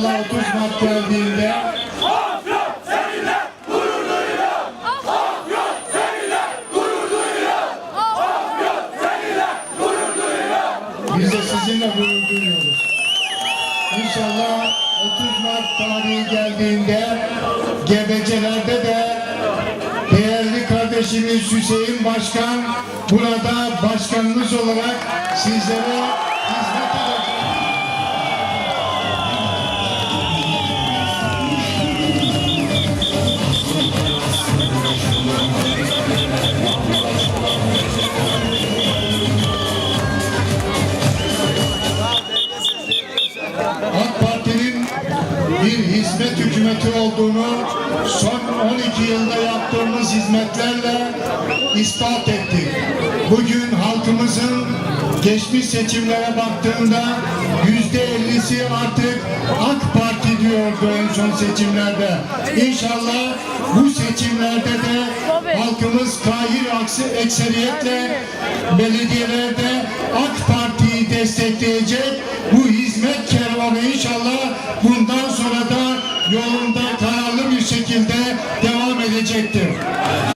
Erdoğan'la atışmak geldiğinde Biz de sizinle gurur duyuyoruz. İnşallah 30 Mart tarihi geldiğinde gebecelerde de değerli kardeşimiz Hüseyin Başkan burada başkanımız olarak sizlere hizmet edecek. Bir hizmet hükümeti olduğunu son 12 yılda yaptığımız hizmetlerle ispat ettik. Bugün halkımızın geçmiş seçimlere baktığında yüzde ellisi artık AK Parti diyordu en son seçimlerde. İnşallah bu seçimlerde de halkımız kahir aksi ekseriyetle belediyelerde AK Parti'yi destekleyecek. Bu hizmet kervanı inşallah da yolunda kararlı bir şekilde devam edecektir.